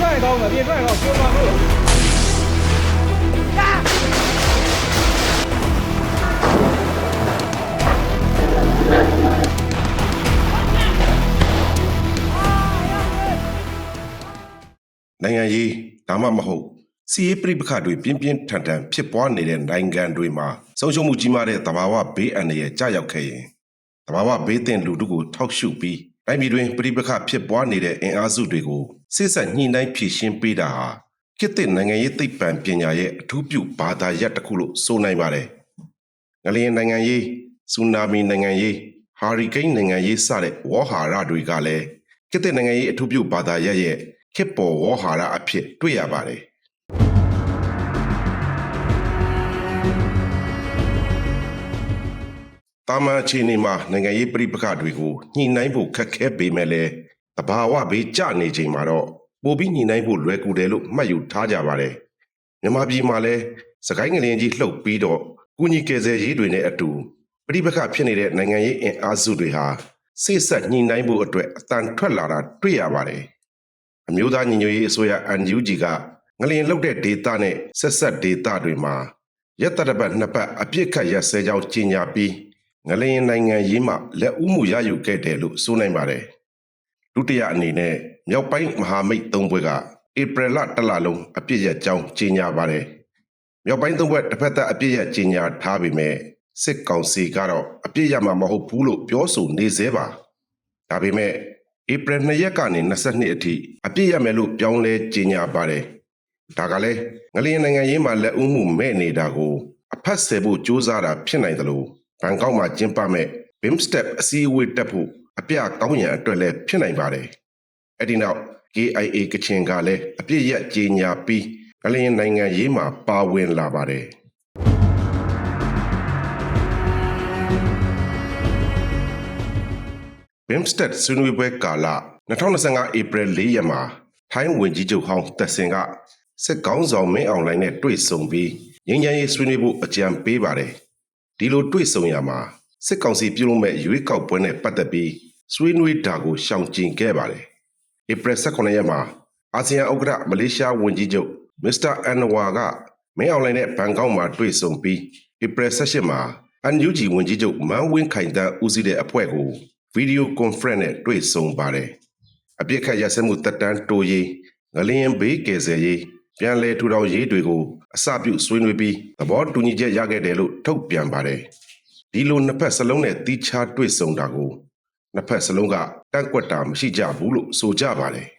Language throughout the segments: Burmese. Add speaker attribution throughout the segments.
Speaker 1: ပြင်ထွက်ရင်ကောင်းမှာပြင်ထွက်ရင်ကောင်းပြောပါလို့
Speaker 2: နိုင်ငံရေးဒါမှမဟုတ်စီးရေးပြိပခါတွေပြင်းပြင်းထန်ထန်ဖြစ်ပွားနေတဲ့နိုင်ငံတွေမှာဆုံးရှုံးမှုကြီးမားတဲ့သဘာဝဘေးအန္တရာယ်ကြာရောက်ခဲ့ရင်သဘာဝဘေးသင့်လူတို့ကိုထောက်ရှုပြီးတိုင်းပြည်တွင်ပြိပခါဖြစ်ပွားနေတဲ့အင်အားစုတွေကို စစ်ဆက်ညှိနှိုင်းဖြည့်ရှင်းပေးတာဟာခေတ်သစ်နိုင်ငံရေးသိပ္ပံပညာရဲ့အထူးပြုဘာသာရပ်တစ်ခုလို့ဆိုနိုင်ပါတယ်။ငလျင်နိုင်ငံရေး၊ဆူနာမီနိုင်ငံရေး၊ဟာရီကိန်းနိုင်ငံရေးစတဲ့ဝေါ်ဟာရတွေကလည်းခေတ်သစ်နိုင်ငံရေးအထူးပြုဘာသာရပ်ရဲ့ခေတ်ပေါ်ဝေါ်ဟာရအဖြစ်တွေ့ရပါတယ်။တာမန်အခြေအနေမှာနိုင်ငံရေးပြိပခတွေကိုညှိနှိုင်းဖို့ခက်ခဲပေမဲ့လည်း တဘာဝဘေးကြနေချိန်မှာတော့ပိုပြီးညှိနှိုင်းဖို့လွယ်ကူတယ်လို့မှတ်ယူထားကြပါတယ်မြန်မာပြည်မှာလည်းစကိုင်းငလင်ကြီးလှုပ်ပြီးတော့ကုညီကယ်ဆယ်ရေးတွေနဲ့အတူပြိပခဖြစ်နေတဲ့နိုင်ငံရေးအင်အားစုတွေဟာစိတ်ဆက်ညှိနှိုင်းဖို့အတွက်အတန်ထွက်လာတာတွေ့ရပါတယ်အမျိုးသားညီညွတ်ရေးအစိုးရ NUG ကငလင်လှုပ်တဲ့ဒေတာနဲ့ဆက်ဆက်ဒေတာတွေမှာရက်တရပတ်နှစ်ပတ်အပြစ်ခတ်ရက်စဲကြောင်းကြီးညာပြီးငလျင်နိုင်ငံရေးမှလက်ဦးမှုရယူခဲ့တယ်လို့ဆိုနိုင်ပါတယ်။ ဒုတိယအနေနဲ့မြောက်ပိုင်းမဟာမိတ်သုံးဘွဲကဧပြီလတစ်လလုံးအပြစ်ရက်ကြောင်းကြီးညာပါတယ်။မြောက်ပိုင်းသုံးဘွဲတစ်ဖက်သက်အပြစ်ရက်ကြီးညာထားပေမဲ့စစ်ကောင်စီကတော့အပြစ်ရမှာမဟုတ်ဘူးလို့ပြောဆိုနေသေးပါ။ဒါပေမဲ့ဧပြီ2ရက်ကနေ22အထိအပြစ်ရမယ်လို့ပြောင်းလဲကြီးညာပါတယ်။ဒါကလည်းငလျင်နိုင်ငံရေးမှာလက်ဦးမှုမဲ့နေတာကိုအဖက်ဆယ်ဖို့ကြိုးစားတာဖြစ်နိုင်တယ်လို့ဘန်ကောက်မှာကျင်းပမဲ့ BIMSTEP အစည်းအဝေးတက်ဖို့ အပြကောင်းရန်အတွက်လည်းဖြစ်နိုင်ပါတယ်။အဲ့ဒီနောက် KIA ကချင်ကလည်းအပြစ်ရက်ကြီးညာပြီးကလျင်နိုင်ငံရေးမှာပါဝင်လာပါတယ်။ BIMSTEP ဆွေးနွေးပွဲကာလ2025ဧပြီ4ရက်မှာထိုင်းဝင်ကြီးချုပ်ဟောင်းတက်စင်ကစစ်ကောင်းဆောင်မင်းအောင်လှိုင်နဲ့တွေ့ဆုံပြီးငြိမ်းချမ်းရေးဆွေးနွေးဖို့အကြံပေးပါတယ်။ဒီလိုတွေ့ဆုံရမှာ စစ်ကောင်စီပြုလုပ်မဲ့ရွေးကောက်ပွဲနဲ့ပတ်သက်ပြီးဆွေးနွေးတာကိုရှောင်ကျဉ်ခဲ့ပါတယ်။ဧပြီ18ရက်မှာအာဆီယံဥက္ကဋ္ဌမလေးရှားဝန်ကြီးချုပ်မစ္စတာအန်နဝါကမင်းအောင်လှိုင်နဲ့ဘန်ကောက်မှာတွေ့ဆုံပြီးဧပြီ18မှာအန်ယူဂျီဝန်ကြီးချုပ်မန်းဝင်းခိုင်တန်းဦးစီးတဲ့အဖွဲ့ကိုဗီဒီယိုကွန်ဖရင့်နဲ့တွေ့ဆုံပါတယ်။အပြစ်ခတ်ရစမှုတက်တန်းတိုးရေးငလျင်ဘေးကယ်ဆယ်ရေးပြန်လည်ထူထောင်ရေးတွေကိုအစပြုဆွေးနွေးပြီးသဘောတူညီချက်ရခဲ့တယ်လို့ထုတ်ပြန်ပါတယ်။ ဒီလိုနှစ်ဖက်စလုံးနဲ့တီးခြားတွေ့ဆုံတာကိုနှစ်ဖက်စလုံးကတန့်ကွက်တာမရှိကြဘူးလို့ဆိုကြပါတယ်။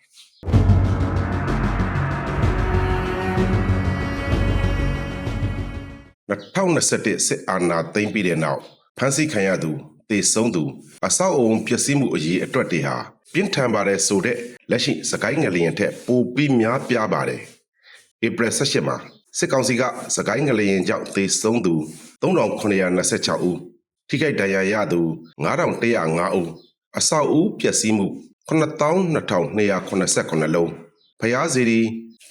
Speaker 2: 2021စစ်အာဏာသိမ်းပြီးတဲ့နောက်ဖမ်းဆီးခံရသူတေဆုံးသူအဆောက်အုံပျက်စီးမှုအရေးအတွက်တွေဟာပြင်းထန်ပါတယ်ဆိုတဲ့လက်ရှိစကိုင်းငလျင်ထက်ပိုပြီးများပြားပါတယ်။ဧပြီ18မှာ စစ်ကောင်စီကစကိုင်းငလျင်ကြောင့်သေဆုံးသူ3926ဦးထိခိုက်ဒဏ်ရာရသူ9105ဦးအဆောက်အဦပျက်စီးမှု9289လုံးဖျားစီရီ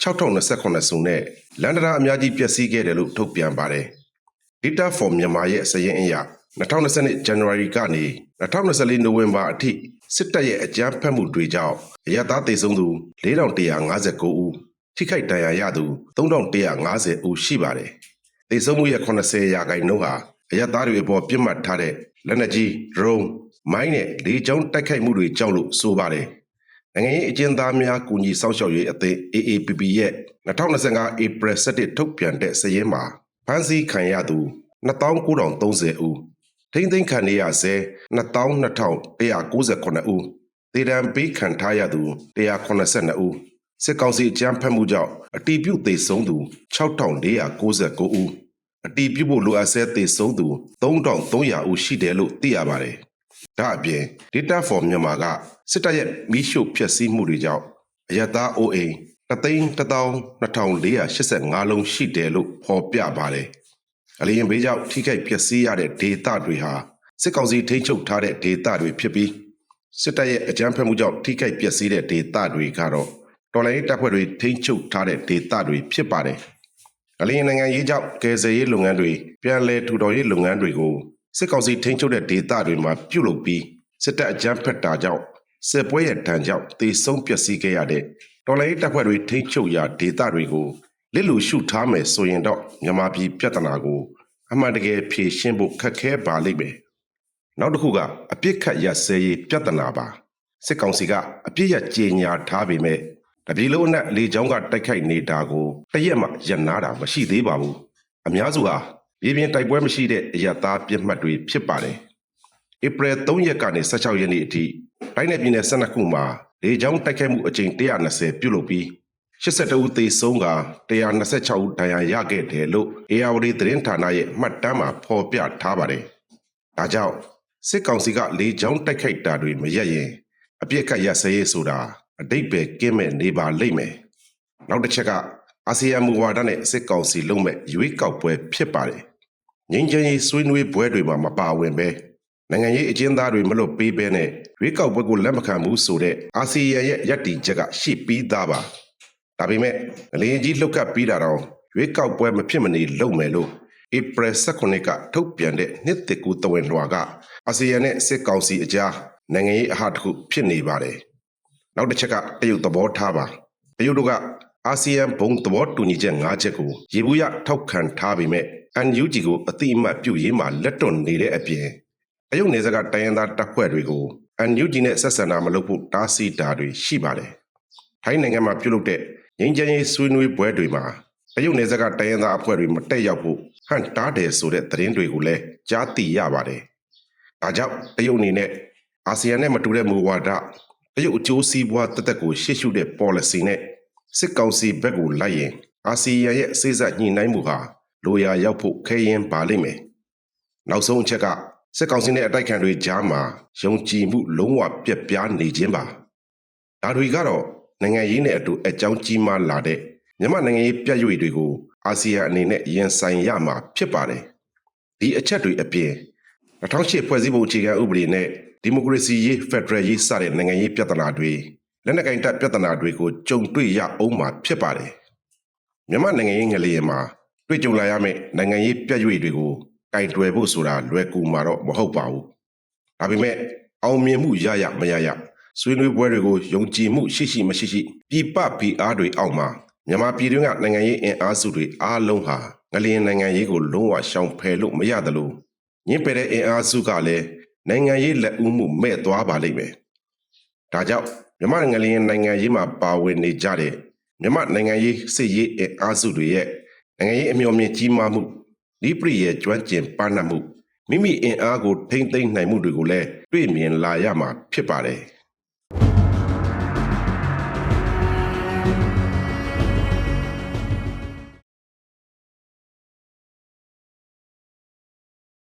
Speaker 2: 6029စုနဲ့လန်ဒရာအများကြီးပျက်စီးခဲ့တယ်လို့ထုတ်ပြန်ပါတယ် Data for မြန်မာရဲ့စရင်အရ2020 January ကနေ2024 November အထိစစ်တပ်ရဲ့အကြမ်းဖက်မှုတွေကြောင့်အရသာသေဆုံးသူ4159ဦး ထိခိုက်ဒဏ်ရာရသူ3150ဦးရှိပါတယ်။သေဆုံးမှုရဲ့80ရာခိုင်နှုန်းဟာအရသားတွေအပေါ်ပြစ်မှတ်ထားတဲ့လက်နက်ကြီး drone မိုင်းနဲ့လေကြောင်းတိုက်ခိုက်မှုတွေကြောင့်လို့ဆိုပါတယ်။နိုင်ငံရေးအကျဉ်းသားများကူညီစောင့်ရှောက်ရေးအသင်း AAPP ရဲ့2025 April 17ထုတ်ပြန်တဲ့စာရင်းမှာဖမ်းဆီးခံရသူ2930ဦးထိမ့်သိမ်းခံရဆဲ22,198ဦးဒေတံပေးခံထားရသူ182ဦး စစ်ကောင်စီအကြမ်းဖက်မှုကြောင့်အတီးပြုတ်သေးဆုံးသူ6499ဦးအတီးပြုတ်ဖို့လိုအပ်ဆဲသေဆုံးသူ3300ဦးရှိတယ်လို့သိရပါတယ်။ဒါအပြင် Data for မြန်မာကစစ်တပ်ရဲ့မီးရှို့ဖျက်ဆီးမှုတွေကြောင့်အရတားအိုအိမ်3,12485လုံးရှိတယ်လို့ဖော်ပြပါတယ်။အလျင်ဘေးကြောင့်ထိခိုက်ပျက်စီးရတဲ့ဒေတာတွေဟာစစ်ကောင်စီထိန်းချုပ်ထားတဲ့ဒေတာတွေဖြစ်ပြီးစစ်တပ်ရဲ့အကြမ်းဖက်မှုကြောင့်ထိခိုက်ပျက်စီးတဲ့ဒေတာတွေကတော့ တော်လိုင်းတပ်ဖွဲ့တွေထိန်းချုပ်ထားတဲ့ဒေတာတွေဖြစ်ပါတယ်။အလျင်နိုင်ငံရေးကြောင့်ကယ်ဆယ်ရေးလုပ်ငန်းတွေပြန်လည်ထူထောင်ရေးလုပ်ငန်းတွေကိုစစ်ကောင်စီထိန်းချုပ်တဲ့ဒေတာတွေမှာပြုလုပ်ပြီးစစ်တပ်အကြမ်းဖက်တာကြောင့်စစ်ပွဲရဲ့တန်ကြောင့်တေဆုံးပျက်စီးခဲ့ရတဲ့တော်လိုင်းတပ်ဖွဲ့တွေထိန်းချုပ်ရာဒေသတွေကိုလစ်လူရှုထားမယ်ဆိုရင်တော့မြန်မာပြည်ပြဿနာကိုအမှန်တကယ်ဖြေရှင်းဖို့ခက်ခဲပါလိမ့်မယ်။နောက်တစ်ခုကအပြစ်ခတ်ရစဲရေးပြဿနာပါစစ်ကောင်စီကအပြစ်ရကြေညာထားပေမဲ့ တပြည်လုံးအနက်လေကြောင်းကတိုက်ခိုက်နေတာကိုတရက်မှရပ်နာတာမရှိသေးပါဘူး။အများစုဟာပြည်ပြင်းတိုက်ပွဲမရှိတဲ့အရသားပြစ်မှတ်တွေဖြစ်ပါတယ်။ဧပြီ3ရက်ကနေ16ရက်နေ့အထိတိုင်းနယ်ပြည်နယ်12ခုမှာလေကြောင်းတိုက်ခိုက်မှုအကြိမ်120ပြုလုပ်ပြီး82ဦးသေဆုံးက126ဦးဒဏ်ရာရခဲ့တယ်လို့ ARD သတင်းဌာနရဲ့မှတ်တမ်းမှာဖော်ပြထားပါတယ်။ဒါကြောင့်စစ်ကောင်စီကလေကြောင်းတိုက်ခိုက်တာတွေမရက်ရင်အပြစ်ကတ်ရစရေးဆိုတာ အတိတ်ပဲကင်းမဲ့နေပါလိမ့်မယ်။နောက်တစ်ချက်ကအာဆီယံမူဝါဒနဲ့စစ်ကောင်စီလုံးမဲ့ရွေးကောက်ပွဲဖြစ်ပါတယ်။ငင်းချင်ရေးဆွေးနွေးပွဲတွေမှာမပါဝင်ပဲနိုင်ငံရေးအကျဉ်းသားတွေမလွတ်ပေးဘဲနဲ့ရွေးကောက်ပွဲကိုလက်မခံဘူးဆိုတဲ့အာဆီယံရဲ့ယက်တီချက်ကရှိပြီးသားပါဒါပေမဲ့ငလျင်ကြီးလှုပ်ခတ်ပြီးတာတော့ရွေးကောက်ပွဲမဖြစ်မနေလုပ်မယ်လို့ဧပြီ18ကထုတ်ပြန်တဲ့နှစ်သက်ကူတဝင်လွှာကအာဆီယံနဲ့စစ်ကောင်စီအကြားနိုင်ငံရေးအဟတစ်ခုဖြစ်နေပါတယ် နောက်တစ်ချက်ကတရုတ်သဘောထားပါတရုတ်တို့ကအာဆီယံဘုံသဘောတူညီချက်၅ချက်ကိုရေဘူးရထောက်ခံထားပေမဲ့ NUG ကိုအတိအမှတ်ပြုရေးမှာလက်တွန့်နေတဲ့အပြင်တရုတ်နယ်စပ်ကတိုင်းရင်းသားတပ်ဖွဲ့တွေကို NUG နဲ့ဆက်ဆံတာမလုပ်ဖို့တားဆီးတာတွေရှိပါတယ်။ထိုင်းနိုင်ငံမှာပြုလုပ်တဲ့ငင်းချမ်းရေးဆွေးနွေးပွဲတွေမှာတရုတ်နယ်စပ်ကတိုင်းရင်းသားအဖွဲ့တွေမတက်ရောက်ဖို့ဟန်တားတယ်ဆိုတဲ့သတင်းတွေကိုလည်းကြားသိရပါတယ်။ဒါကြောင့်တရုတ်အနေနဲ့အာဆီယံနဲ့မတူတဲ့မူဝါဒ တရုတ်အကျိုးစီးပွားတက်တက်ကိုရှေ့ရှုတဲ့ policy နဲ့စစ်ကောင်စီဘက်ကိုလိုက်ရင်အာဆီယံရဲ့စိစက်ညှိနှိုင်းမှုဟာလိုရာရောက်ဖို့ခဲရင်ပါလိမ့်မယ်။နောက်ဆုံးအချက်ကစစ်ကောင်စီနဲ့အတိုက်ခံတွေကြားမှာယုံကြည်မှုလုံးဝပြက်ပြားနေခြင်းပါဒါတွေကတော့နိုင်ငံရေးနဲ့အတူအကြောင်းကြီးမားလာတဲ့မြန်မာနိုင်ငံရေးပြည့်ရွေတွေကိုအာဆီယံအနေနဲ့ရင်ဆိုင်ရမှာဖြစ်ပါတယ်ဒီအချက်တွေအပြင် 2008ဖွဲ့စည်းပုံအခြေခံဥပဒေနဲ့ဒီမိုကရေစီရေးဖက်ဒရယ်ရေးစတဲ့နိုင်ငံရေးပြဿနာတွေလက်နက်ကင်တပ်ပြဿနာတွေကိုကြုံတွေ့ရအောင်မှာဖြစ်ပါတယ်မြန်မာနိုင်ငံရေးငလျင်မှာတွေ့ကြုံလာရမယ့်နိုင်ငံရေးပြည့်ရွေတွေကိုကင်တွယ်ဖို့ဆိုတာလွယ်ကူမှာတော့မဟုတ်ပါဘူး။ဒါပေမဲ့အောင်မြင်မှုရရမရရဆွေးနွေးပွဲတွေကိုယုံကြည်မှုရှိရှိမရှိရှိပြပပီအားတွေအောက်မှာမြန်မာပြည်တွင်းကနိုင်ငံရေးအင်အားစုတွေအားလုံးဟာငလျင်နိုင်ငံရေးကိုလုံးဝရှောင်ဖယ်လို့မရသလို ညင်ပယ်တဲ့အင်အားစုကလည်းနိုင်ငံရေးလက်ဦးမှုမဲ့သွားပါလိမ့်မယ်။ဒါကြောင့်မြန်မာငလျင်နိုင်ငံရေးမှာပါဝင်နေကြတဲ့မြန်မာနိုင်ငံရေးစစ်ရေးအင်အားစုတွေရဲ့နိုင်ငံရေးအမျှော်မြင်ကြီးမားမှုဒီပရိရဲ့ကျွမ်းကျင်ပန်းနမှုမိမိအင်အားကိုထိမ့်သိမ့်နိုင်မှုတွေကိုလည်းတွေ့မြင်လာရမှာဖြစ်ပါတယ်။